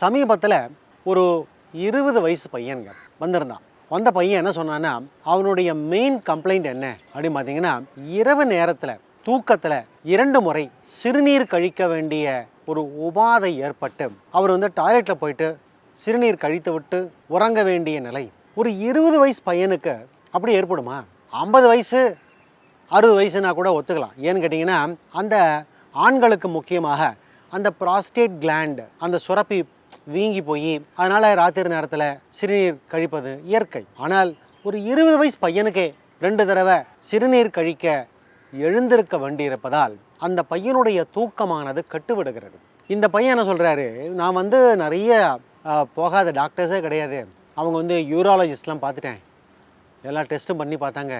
சமீபத்தில் ஒரு இருபது வயசு பையனுங்க வந்திருந்தான். வந்த பையன் என்ன சொன்னான்னா அவனுடைய மெயின் கம்ப்ளைண்ட் என்ன அப்படின்னு பார்த்தீங்கன்னா இரவு நேரத்தில் தூக்கத்தில் இரண்டு முறை சிறுநீர் கழிக்க வேண்டிய ஒரு உபாதை ஏற்பட்டு அவர் வந்து டாய்லெட்டில் போயிட்டு சிறுநீர் கழித்து விட்டு உறங்க வேண்டிய நிலை. ஒரு இருபது வயசு பையனுக்கு அப்படி ஏற்படுமா? ஐம்பது வயசு அறுபது வயசுனா கூட ஒத்துக்கலாம். ஏன்னு கேட்டிங்கன்னா அந்த ஆண்களுக்கு முக்கியமாக அந்த ப்ராஸ்டேட் கிளாண்ட் அந்த சுரப்பி வீங்கி போய் அதனால் ராத்திரி நேரத்தில் சிறுநீர் கழிப்பது இயற்கை. ஆனால் ஒரு இருபது வயசு பையனுக்கே ரெண்டு தடவை சிறுநீர் கழிக்க எழுந்திருக்க வேண்டியிருப்பதால் அந்த பையனுடைய தூக்கமானது கட்டுவிடுகிறது. இந்த பையன் என்ன சொல்கிறாரு நான் வந்து நிறைய போகாத டாக்டர்ஸே கிடையாது. அவங்க வந்து யூராலஜிஸ்ட்லாம் பார்த்துட்டேன். எல்லா டெஸ்ட்டும் பண்ணி பார்த்தாங்க.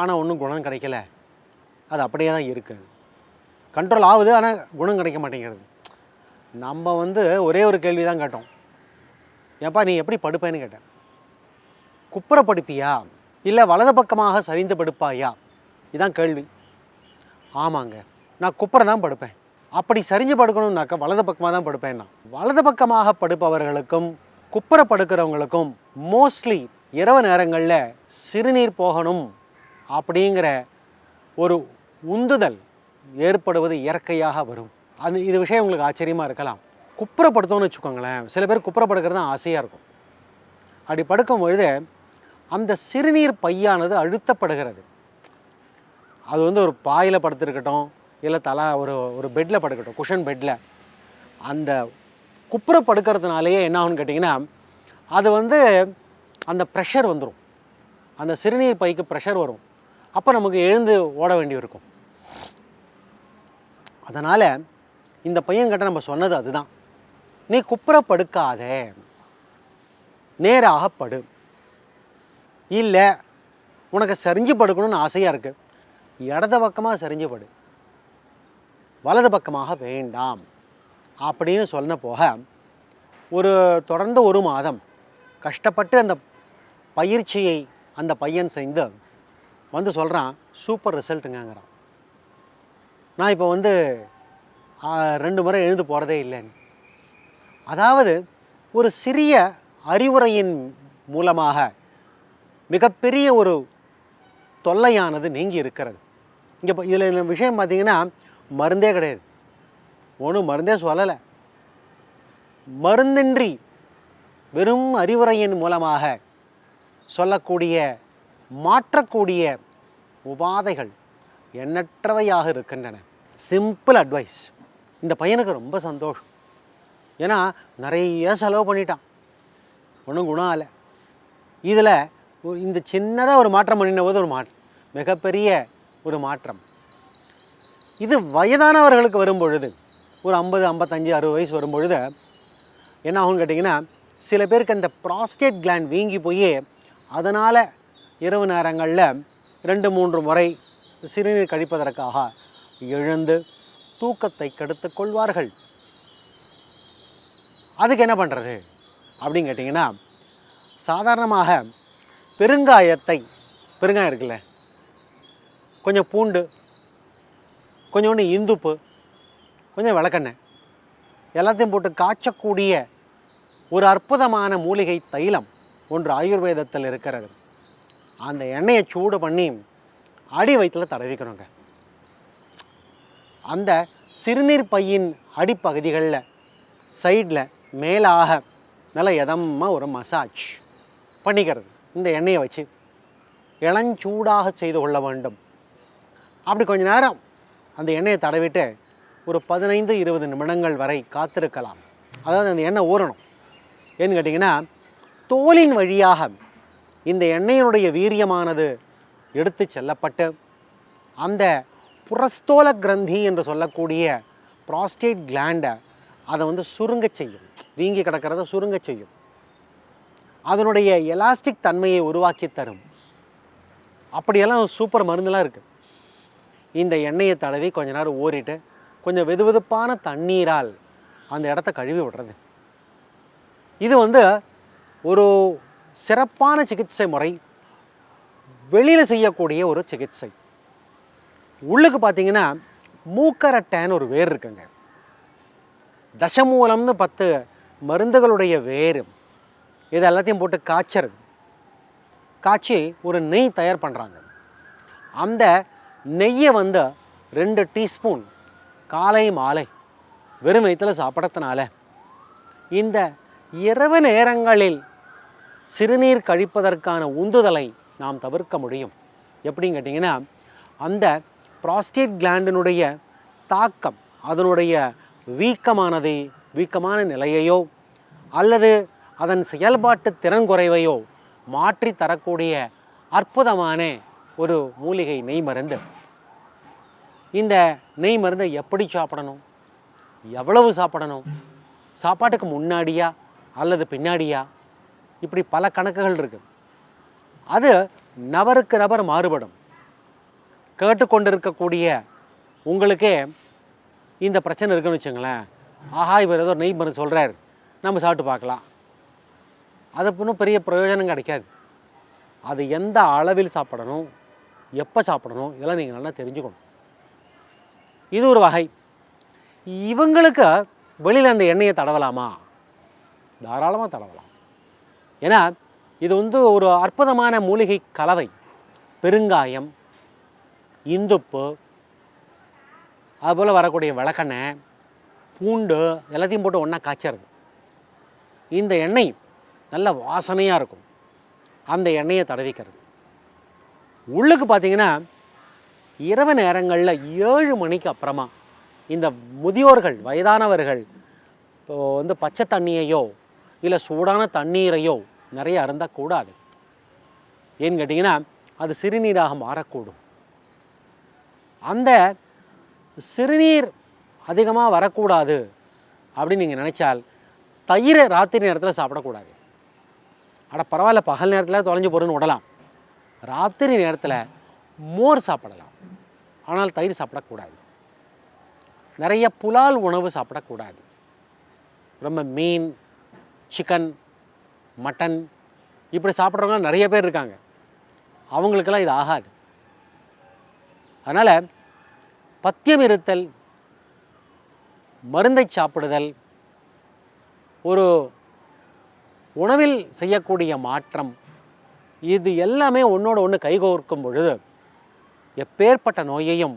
ஆனால் ஒன்றும் குணம் கிடைக்கல. அது அப்படியே தான் இருக்குது கண்ட்ரோல் ஆகுது ஆனால் குணம் கிடைக்க மாட்டேங்கிறது. நம்ம வந்து ஒரே ஒரு கேள்வி தான் கேட்டோம். ஏப்பா நீ எப்படி படுப்பேன்னு கேட்டேன். குப்புற படுப்பியா இல்லை வலது பக்கமாக சரிந்து படுப்பாயா? இதான் கேள்வி. ஆமாங்க. நான் குப்புற தான் படுப்பேன். அப்படி சரிஞ்சு படுக்கணும்னாக்கா வலது பக்கமாக தான் படுப்பேன் நான் வலது பக்கமாக படுப்பவர்களுக்கும் குப்புற படுக்கிறவங்களுக்கும் மோஸ்ட்லி இரவு நேரங்களில் சிறுநீர் போகணும் அப்படிங்கிற ஒரு உந்துதல் ஏற்படுவது இயற்கையாக வரும். அது இது விஷயம் உங்களுக்கு ஆச்சரியமாக இருக்கலாம். குப்புறப்படுத்தோன்னு வச்சுக்கோங்களேன் சில பேர் குப்புறப்படுக்கிறது தான் ஆசையாக இருக்கும். அப்படி படுக்கும் பொழுது அந்த சிறுநீர் பையானது அழுத்தப்படுகிறது. அது வந்து ஒரு பாயில் படுத்துருக்கட்டும் இல்லை தலா ஒரு ஒரு பெட்டில் படுக்கட்டும் குஷன் பெட்டில் அந்த குப்புற படுக்கிறதுனாலேயே என்ன ஆகும்னு கேட்டிங்கன்னா அது வந்து அந்த ப்ரெஷர் வந்துடும் அந்த சிறுநீர் பைக்கு ப்ரெஷர் வரும். அப்போ நமக்கு எழுந்து ஓட வேண்டி இருக்கும் அதனால் இந்த பையன்கிட்ட நம்ம சொன்னது அதுதான். நீ குப்புற படுக்காதே நேராக படு. இல்லை உனக்கு சரிஞ்சு படுக்கணும்னு ஆசையாக இருக்குது இடது பக்கமாக சரிஞ்சு படு. வலது பக்கமாக வேண்டாம். அப்படின்னு சொன்ன போக ஒரு தொடர்ந்து ஒரு மாதம் கஷ்டப்பட்டு அந்த பயிற்சியை அந்த பையன் செய்து வந்து சொல்கிறான் சூப்பர் ரிசல்ட்டுங்கிறான். நான் இப்போ வந்து ரெண்டு முறை எழுந்து போகிறதே இல்லைன்னு. அதாவது ஒரு சிறிய அறிவுரையின் மூலமாக மிகப்பெரிய ஒரு தொல்லையானது நீங்கி இருக்கிறது. இங்கே இதில் விஷயம் பார்த்தீங்கன்னா மருந்தே கிடையாது. ஒன்றும் மருந்தே சொல்லலை. மருந்தின்றி வெறும் அறிவுரையின் மூலமாக சொல்லக்கூடிய மாற்றக்கூடிய உபாதைகள் எண்ணற்றவையாக இருக்கின்றன. சிம்பிள் அட்வைஸ் இந்த பையனுக்கு ரொம்ப சந்தோஷம். ஏன்னா நிறைய செலவு பண்ணிட்டான். ஒன்றும் குணம் ஆகலை. இதில் இந்த சின்னதாக ஒரு மாற்றம் பண்ணின போது ஒரு மாற்றம். மிகப்பெரிய ஒரு மாற்றம். இது வயதானவர்களுக்கு வரும்பொழுது ஒரு ஐம்பது ஐம்பத்தஞ்சு அறுபது வயசு வரும்பொழுது என்ன ஆகும்னு கேட்டிங்கன்னா சில பேருக்கு அந்த ப்ராஸ்டேட் கிளாண்ட் வீங்கி போய் அதனால் இரவு நேரங்களில் ரெண்டு மூன்று முறை சிறுநீர் கழிப்பதற்காக எழுந்து தூக்கத்தை கெடுத்து கொள்வார்கள். அதுக்கு என்ன பண்ணுறது அப்படின்னு கேட்டிங்கன்னா சாதாரணமாக பெருங்காயத்தை பெருங்காயம் இருக்குல்ல கொஞ்சம் பூண்டு கொஞ்சோண்டு இந்துப்பு கொஞ்சம் விளக்கெண்ணெய் எல்லாத்தையும் போட்டு காய்ச்சக்கூடிய ஒரு அற்புதமான மூலிகை தைலம் ஒன்று ஆயுர்வேதத்தில் இருக்கிறது. அந்த எண்ணெயை சூடு பண்ணி அடி வயிற்றில் தடவிக்கணுங்க. அந்த சிறுநீர் பையின் அடிப்பகுதிகளில் சைடில் மேலாக நல்ல எதம்மா ஒரு மசாஜ் பண்ணிக்கிறது. இந்த எண்ணெயை வச்சு இளஞ்சூடாக செய்து கொள்ள வேண்டும். அப்படி கொஞ்ச நேரம் அந்த எண்ணெயை தடவிட்டு ஒரு பதினைந்து இருபது நிமிடங்கள் வரை காத்திருக்கலாம். அதாவது அந்த எண்ணெய் ஊறணும். ஏன்னு கேட்டிங்கன்னா தோலின் வழியாக இந்த எண்ணெயினுடைய வீரியமானது எடுத்து செல்லப்பட்டு அந்த புரஸ்தோல கிரந்தி என்று சொல்லக்கூடிய ப்ராஸ்டேட் கிளாண்டை அதை வந்து சுருங்கச் செய்யும். வீங்கி கிடக்கிறத சுருங்கச் செய்யும். அதனுடைய எலாஸ்டிக் தன்மையை உருவாக்கி தரும். அப்படியெல்லாம் சூப்பர் மருந்துலாம் இருக்குது இந்த எண்ணெயை தடவி கொஞ்ச நேரம் ஊறிட்டு கொஞ்சம் வெதுவெதுப்பான தண்ணீரால் அந்த இடத்த கழுவி விடுறது. இது வந்து ஒரு சிறப்பான சிகிச்சை முறை. வெளியில் செய்யக்கூடிய ஒரு சிகிச்சை. உள்ளுக்கு பார்த்தீங்கன்னா மூக்கரட்டைன்னு ஒரு வேர் இருக்குங்க. தசமூலம்னு பத்து மருந்துகளுடைய வேர். இது எல்லாத்தையும் போட்டு காய்ச்சறது. காய்ச்சி ஒரு நெய் தயார் பண்ணுறாங்க அந்த நெய்யை வந்து ரெண்டு டீஸ்பூன் காலை மாலை வெறும் வயிற்றில் சாப்பிடத்தினால இந்த இரவு நேரங்களில் சிறுநீர் கழிப்பதற்கான உந்துதலை நாம் தவிர்க்க முடியும். எப்படின்னு கேட்டிங்கன்னா அந்த ப்ராஸ்டேட் கிளாண்டினுடைய தாக்கம் அதனுடைய வீக்கமானதை வீக்கமான நிலையையோ அல்லது அதன் செயல்பாட்டு திறன் குறைவையோ மாற்றி தரக்கூடிய அற்புதமான ஒரு மூலிகை நெய் மருந்து. இந்த நெய் மருந்தை எப்படி சாப்பிடணும்? எவ்வளவு சாப்பிடணும்? சாப்பாட்டுக்கு முன்னாடியா அல்லது பின்னாடியா? இப்படி பல கணக்குகள் இருக்குது அது நபருக்கு நபர் மாறுபடும். கேட்டுக்கொண்டிருக்கக்கூடிய உங்களுக்கே இந்த பிரச்சனை இருக்குன்னு வச்சுங்களேன். ஆஹா இவர் ஏதோ நெய் மருந்து சொல்கிறார் நம்ம சாப்பிட்டு பார்க்கலாம். அது ஒன்றும் பெரிய பிரயோஜனம் கிடைக்காது. அது எந்த அளவில் சாப்பிடணும் எப்போ சாப்பிடணும் இதெல்லாம் நீங்கள் நல்லா தெரிஞ்சுக்கணும். இது ஒரு வகை. இவங்களுக்கு வெளியில் அந்த எண்ணெயை தடவலாமா? தாராளமாக தடவலாம். ஏன்னா இது வந்து ஒரு அற்புதமான மூலிகை கலவை. பெருங்காயம் இந்துப்பு அதுபோல் வரக்கூடிய விளக்கெண்ணெய் பூண்டு எல்லாத்தையும் போட்டு ஒன்றா காய்ச்சறது இந்த எண்ணெய் நல்ல வாசனையாக இருக்கும். அந்த எண்ணெயை தடவிக்கிறது. உள்ளுக்கு பார்த்தீங்கன்னா இரவு நேரங்களில் ஏழு மணிக்கு அப்புறமா இந்த முதியோர்கள் வயதானவர்கள் இப்போ வந்து பச்சை தண்ணியையோ இல்லை சூடான தண்ணீரையோ நிறைய அருந்தக்கூடாது. ஏன்னு கேட்டிங்கன்னா அது சிறுநீராக மாறக்கூடும். அந்த சிறுநீர் அதிகமாக வரக்கூடாது அப்படின்னு நீங்கள் நினச்சால் தயிரை ராத்திரி நேரத்தில் சாப்பிடக்கூடாது. அட பரவாயில்ல பகல் நேரத்தில் தொலைஞ்சு போகிறேன்னு விடலாம். ராத்திரி நேரத்தில் மோர் சாப்பிடலாம். ஆனால் தயிர் சாப்பிடக்கூடாது. நிறைய புலால் உணவு சாப்பிடக்கூடாது. ரொம்ப மீன் சிக்கன் மட்டன் இப்படி சாப்பிட்றவங்க நிறைய பேர் இருக்காங்க. அவங்களுக்கெல்லாம் இது ஆகாது. அதனால் பத்தியம் இருத்தல் மருந்தை சாப்பிடுதல் ஒரு உணவில் செய்யக்கூடிய மாற்றம் இது எல்லாமே ஒன்றோட ஒன்று கைகோர்க்கும் பொழுது எப்பேற்பட்ட நோயையும்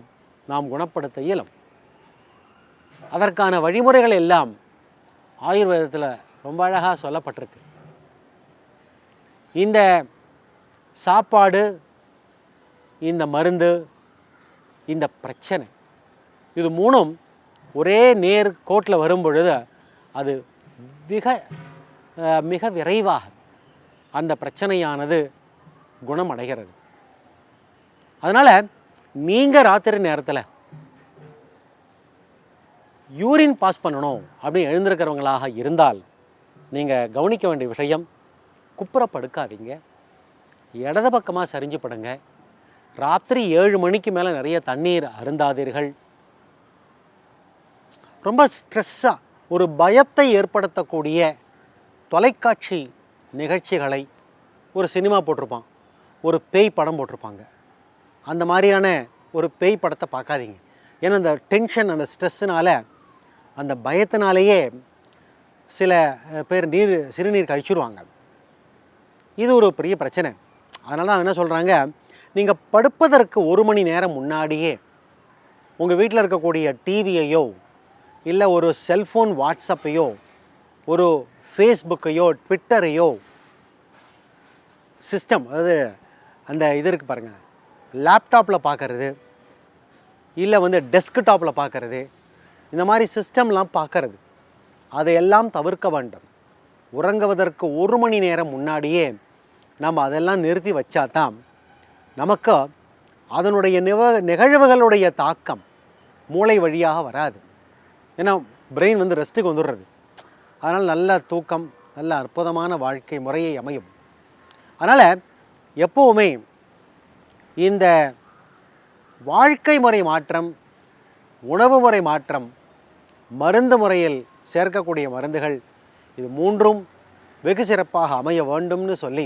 நாம் குணப்படுத்த இயலும். அதற்கான வழிமுறைகள் எல்லாம் ஆயுர்வேதத்தில் ரொம்ப அழகாக சொல்லப்பட்டிருக்கு. இந்த சாப்பாடு இந்த மருந்து இந்த பிரச்சனை. இது மூணும் ஒரே நேர் கோட்டில் வரும் பொழுது அது மிக மிக விரைவாக அந்த பிரச்சனையானது குணமடைகிறது. அதனால் நீங்கள் ராத்திரி நேரத்தில் யூரின் பாஸ் பண்ணணும் அப்படின்னு எழுந்திருக்கிறவங்களாக இருந்தால் நீங்கள் கவனிக்க வேண்டிய விஷயம் குப்புற படுக்காதீங்க இடது பக்கமாக சரிஞ்சு படுங்க. ராத்திரி ஏழு மணிக்கு மேலே நிறைய தண்ணீர் அருந்தாதீர்கள். ரொம்ப ஸ்ட்ரெஸ்ஸாக ஒரு பயத்தை ஏற்படுத்தக்கூடிய தொலைக்காட்சி நிகழ்ச்சிகளை ஒரு சினிமா போட்டிருப்பான் ஒரு பேய் படம் போட்டிருப்பாங்க. அந்த மாதிரியான ஒரு பேய் படத்தை பார்க்காதீங்க. ஏன்னா அந்த டென்ஷன் அந்த ஸ்ட்ரெஸ்ஸுனால அந்த பயத்தினாலேயே சில பேர் நீர் சிறுநீர் கழிச்சுருவாங்க. இது ஒரு பெரிய பிரச்சனை. அதனால தான் என்ன சொல்கிறாங்க நீங்கள் படுப்பதற்கு ஒரு மணி நேரம் முன்னாடியே உங்கள் வீட்டில் இருக்கக்கூடிய டிவியையோ இல்லை ஒரு செல்ஃபோன் வாட்ஸ்அப்பையோ ஒரு ஃபேஸ்புக்கையோ ட்விட்டரையோ சிஸ்டம் அதாவது அந்த இது இருக்குது பாருங்கள் லேப்டாப்பில் பார்க்குறது இல்லை வந்து டெஸ்க்டாப்பில் பார்க்குறது இந்த மாதிரி சிஸ்டம்லாம் பார்க்கறது அதையெல்லாம் தவிர்க்க வேண்டும். உறங்குவதற்கு ஒரு மணி நேரம் முன்னாடியே நம்ம அதெல்லாம் நிறுத்தி வச்சா தான் நமக்கு அதனுடைய நிவ நிகழ்வுகளுடைய தாக்கம் மூளை வழியாக வராது. ஏன்னா பிரெயின் வந்து ரெஸ்ட்டுக்கு வந்துடுறது. அதனால் நல்ல தூக்கம் நல்ல அற்புதமான வாழ்க்கை முறையை அமையும். அதனால் எப்போவுமே இந்த வாழ்க்கை முறை மாற்றம் உணவு முறை மாற்றம் மருந்து முறையில் சேர்க்கக்கூடிய மருந்துகள் இது மூன்றும் வெகு சிறப்பாக அமைய வேண்டும்னு சொல்லி